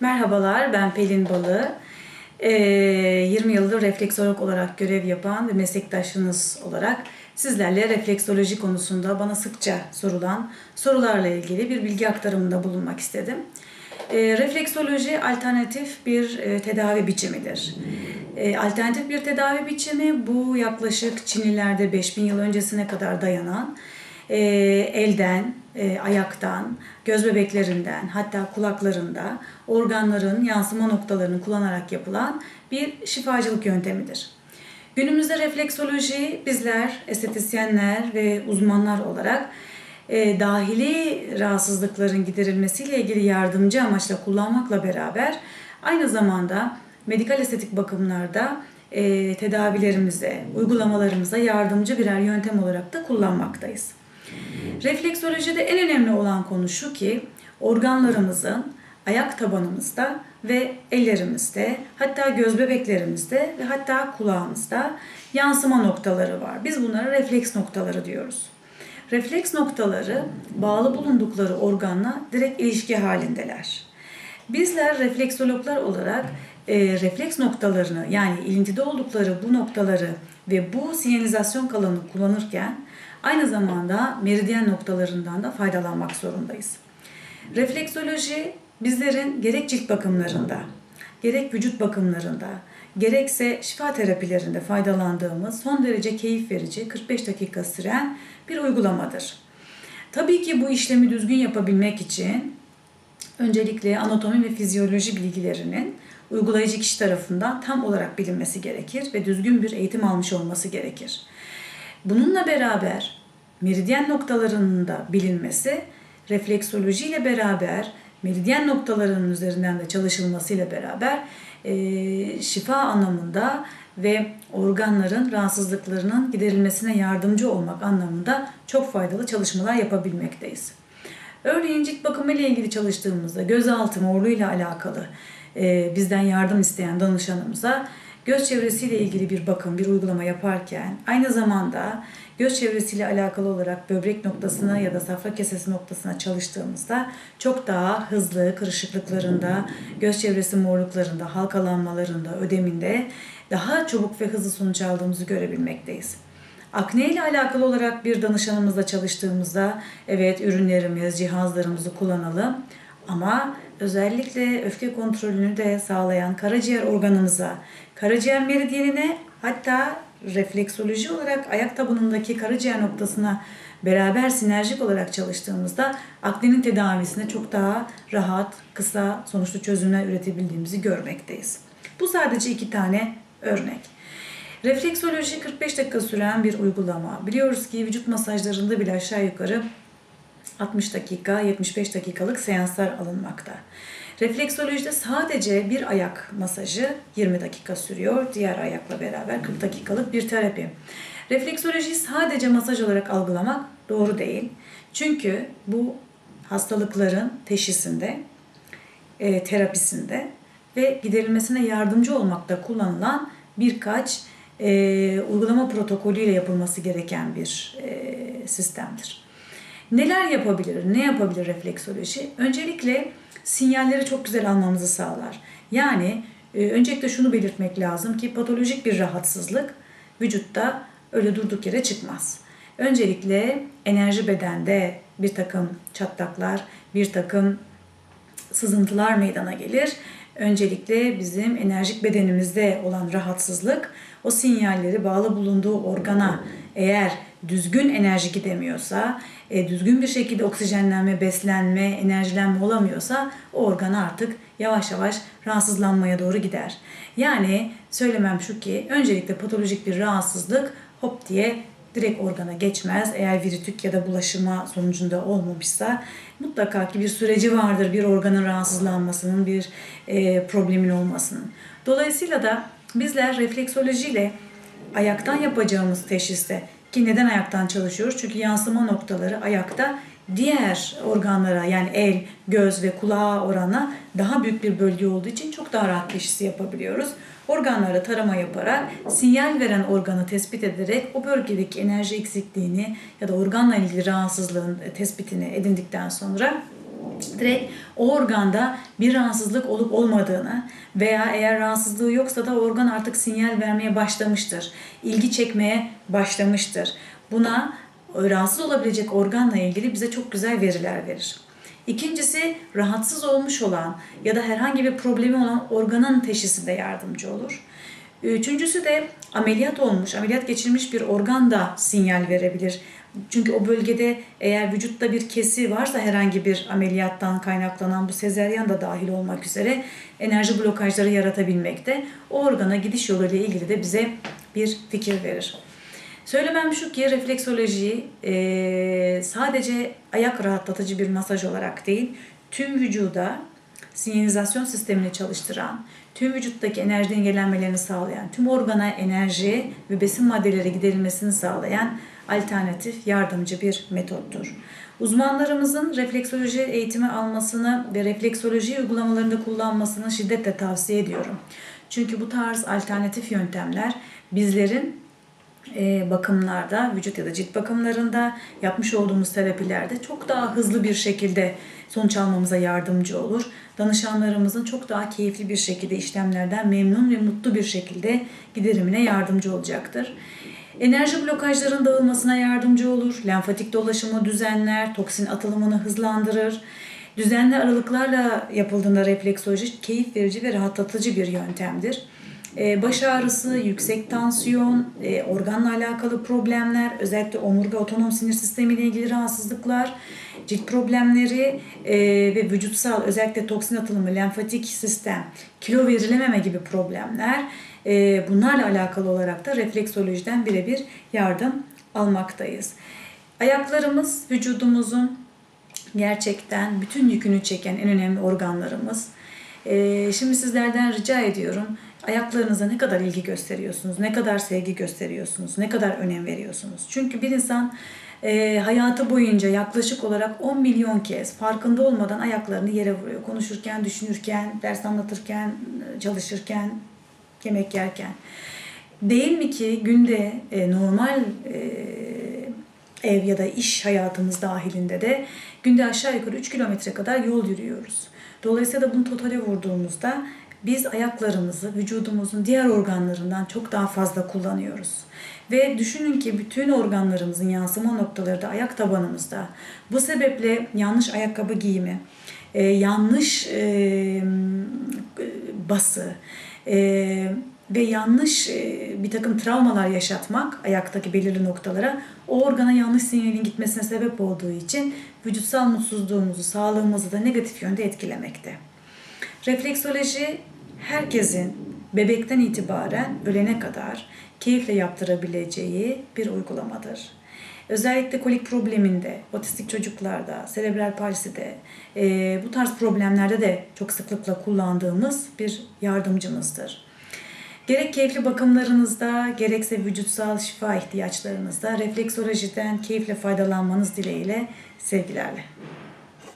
Merhabalar, ben Pelin Balı. Ee, 20 yıldır refleksolog olarak görev yapan ve meslektaşınız olarak sizlerle refleksoloji konusunda bana sıkça sorulan sorularla ilgili bir bilgi aktarımında bulunmak istedim. Ee, refleksoloji alternatif bir e, tedavi biçimidir. Ee, alternatif bir tedavi biçimi bu yaklaşık Çinlilerde 5000 yıl öncesine kadar dayanan e, elden, e, ayaktan, göz bebeklerinden hatta kulaklarında organların yansıma noktalarını kullanarak yapılan bir şifacılık yöntemidir. Günümüzde refleksoloji bizler estetisyenler ve uzmanlar olarak e, dahili rahatsızlıkların giderilmesiyle ilgili yardımcı amaçla kullanmakla beraber aynı zamanda medikal estetik bakımlarda e, tedavilerimize, uygulamalarımıza yardımcı birer yöntem olarak da kullanmaktayız. Refleksolojide en önemli olan konu şu ki organlarımızın ayak tabanımızda ve ellerimizde, hatta göz bebeklerimizde ve hatta kulağımızda yansıma noktaları var. Biz bunlara refleks noktaları diyoruz. Refleks noktaları bağlı bulundukları organla direkt ilişki halindeler. Bizler refleksologlar olarak e, refleks noktalarını yani ilintide oldukları bu noktaları ve bu sinyalizasyon kalanını kullanırken aynı zamanda meridyen noktalarından da faydalanmak zorundayız. Refleksoloji bizlerin gerek cilt bakımlarında, gerek vücut bakımlarında, gerekse şifa terapilerinde faydalandığımız son derece keyif verici 45 dakika süren bir uygulamadır. Tabii ki bu işlemi düzgün yapabilmek için öncelikle anatomi ve fizyoloji bilgilerinin uygulayıcı kişi tarafından tam olarak bilinmesi gerekir ve düzgün bir eğitim almış olması gerekir. Bununla beraber meridyen noktalarının da bilinmesi, refleksoloji ile beraber meridyen noktalarının üzerinden de çalışılmasıyla beraber e, şifa anlamında ve organların rahatsızlıklarının giderilmesine yardımcı olmak anlamında çok faydalı çalışmalar yapabilmekteyiz. Örneğin cilt bakımı ile ilgili çalıştığımızda gözaltı morluğu ile alakalı e, bizden yardım isteyen danışanımıza göz çevresiyle ilgili bir bakım, bir uygulama yaparken aynı zamanda göz çevresiyle alakalı olarak böbrek noktasına ya da safra kesesi noktasına çalıştığımızda çok daha hızlı kırışıklıklarında, göz çevresi morluklarında, halkalanmalarında, ödeminde daha çabuk ve hızlı sonuç aldığımızı görebilmekteyiz. Akne ile alakalı olarak bir danışanımızla çalıştığımızda evet ürünlerimiz, cihazlarımızı kullanalım ama özellikle öfke kontrolünü de sağlayan karaciğer organımıza, karaciğer meridyenine hatta refleksoloji olarak ayak tabanındaki karaciğer noktasına beraber sinerjik olarak çalıştığımızda aknenin tedavisine çok daha rahat, kısa, sonuçlu çözümler üretebildiğimizi görmekteyiz. Bu sadece iki tane örnek. Refleksoloji 45 dakika süren bir uygulama. Biliyoruz ki vücut masajlarında bile aşağı yukarı 60 dakika, 75 dakikalık seanslar alınmakta. Refleksolojide sadece bir ayak masajı 20 dakika sürüyor. Diğer ayakla beraber 40 dakikalık bir terapi. Refleksolojiyi sadece masaj olarak algılamak doğru değil. Çünkü bu hastalıkların teşhisinde, e, terapisinde ve giderilmesine yardımcı olmakta kullanılan birkaç e, uygulama protokolüyle yapılması gereken bir e, sistemdir. Neler yapabilir, ne yapabilir refleksoloji? Öncelikle sinyalleri çok güzel almamızı sağlar. Yani e, öncelikle şunu belirtmek lazım ki patolojik bir rahatsızlık vücutta öyle durduk yere çıkmaz. Öncelikle enerji bedende bir takım çatlaklar, bir takım sızıntılar meydana gelir. Öncelikle bizim enerjik bedenimizde olan rahatsızlık o sinyalleri bağlı bulunduğu organa eğer düzgün enerji gidemiyorsa, e, düzgün bir şekilde oksijenlenme, beslenme, enerjilenme olamıyorsa o organ artık yavaş yavaş rahatsızlanmaya doğru gider. Yani söylemem şu ki öncelikle patolojik bir rahatsızlık hop diye direkt organa geçmez. Eğer viritük ya da bulaşıma sonucunda olmamışsa mutlaka ki bir süreci vardır bir organın rahatsızlanmasının, bir e, problemin olmasının. Dolayısıyla da bizler refleksolojiyle ayaktan yapacağımız teşhiste ki neden ayaktan çalışıyoruz? Çünkü yansıma noktaları ayakta diğer organlara yani el, göz ve kulağa oranla daha büyük bir bölge olduğu için çok daha rahat teşhisi yapabiliyoruz. Organlara tarama yaparak sinyal veren organı tespit ederek o bölgedeki enerji eksikliğini ya da organla ilgili rahatsızlığın tespitini edindikten sonra direkt o organda bir rahatsızlık olup olmadığını veya eğer rahatsızlığı yoksa da organ artık sinyal vermeye başlamıştır. ilgi çekmeye başlamıştır. Buna rahatsız olabilecek organla ilgili bize çok güzel veriler verir. İkincisi rahatsız olmuş olan ya da herhangi bir problemi olan organın teşhisinde yardımcı olur. Üçüncüsü de ameliyat olmuş, ameliyat geçirmiş bir organ da sinyal verebilir. Çünkü o bölgede eğer vücutta bir kesi varsa herhangi bir ameliyattan kaynaklanan bu sezeryan da dahil olmak üzere enerji blokajları yaratabilmekte. O organa gidiş yolu ile ilgili de bize bir fikir verir. Söylemem şu ki refleksoloji e, sadece ayak rahatlatıcı bir masaj olarak değil, tüm vücuda sinyalizasyon sistemini çalıştıran, tüm vücuttaki enerji dengelenmelerini sağlayan, tüm organa enerji ve besin maddeleri giderilmesini sağlayan alternatif yardımcı bir metottur. Uzmanlarımızın refleksoloji eğitimi almasını ve refleksoloji uygulamalarında kullanmasını şiddetle tavsiye ediyorum. Çünkü bu tarz alternatif yöntemler bizlerin e, bakımlarda, vücut ya da cilt bakımlarında yapmış olduğumuz terapilerde çok daha hızlı bir şekilde sonuç almamıza yardımcı olur. Danışanlarımızın çok daha keyifli bir şekilde işlemlerden memnun ve mutlu bir şekilde giderimine yardımcı olacaktır. Enerji blokajların dağılmasına yardımcı olur. Lenfatik dolaşımı düzenler, toksin atılımını hızlandırır. Düzenli aralıklarla yapıldığında refleksoloji keyif verici ve rahatlatıcı bir yöntemdir. Ee, baş ağrısı, yüksek tansiyon, e, organla alakalı problemler, özellikle omurga otonom sinir sistemi ile ilgili rahatsızlıklar, cilt problemleri e, ve vücutsal özellikle toksin atılımı, lenfatik sistem, kilo verilememe gibi problemler e, bunlarla alakalı olarak da refleksolojiden birebir yardım almaktayız. Ayaklarımız vücudumuzun gerçekten bütün yükünü çeken en önemli organlarımız. Ee, şimdi sizlerden rica ediyorum ayaklarınıza ne kadar ilgi gösteriyorsunuz, ne kadar sevgi gösteriyorsunuz, ne kadar önem veriyorsunuz. Çünkü bir insan e, hayatı boyunca yaklaşık olarak 10 milyon kez farkında olmadan ayaklarını yere vuruyor. Konuşurken, düşünürken, ders anlatırken, çalışırken, yemek yerken. Değil mi ki günde e, normal e, ev ya da iş hayatımız dahilinde de günde aşağı yukarı 3 kilometre kadar yol yürüyoruz. Dolayısıyla bunu totale vurduğumuzda biz ayaklarımızı vücudumuzun diğer organlarından çok daha fazla kullanıyoruz. Ve düşünün ki bütün organlarımızın yansıma noktaları da ayak tabanımızda. Bu sebeple yanlış ayakkabı giyimi, e, yanlış e, bası, e, ve yanlış bir takım travmalar yaşatmak ayaktaki belirli noktalara o organa yanlış sinyalin gitmesine sebep olduğu için vücutsal mutsuzluğumuzu, sağlığımızı da negatif yönde etkilemekte. Refleksoloji herkesin bebekten itibaren ölene kadar keyifle yaptırabileceği bir uygulamadır. Özellikle kolik probleminde, otistik çocuklarda, serebral palside, e, bu tarz problemlerde de çok sıklıkla kullandığımız bir yardımcımızdır. Gerek keyifli bakımlarınızda, gerekse vücutsal şifa ihtiyaçlarınızda refleksolojiden keyifle faydalanmanız dileğiyle sevgilerle.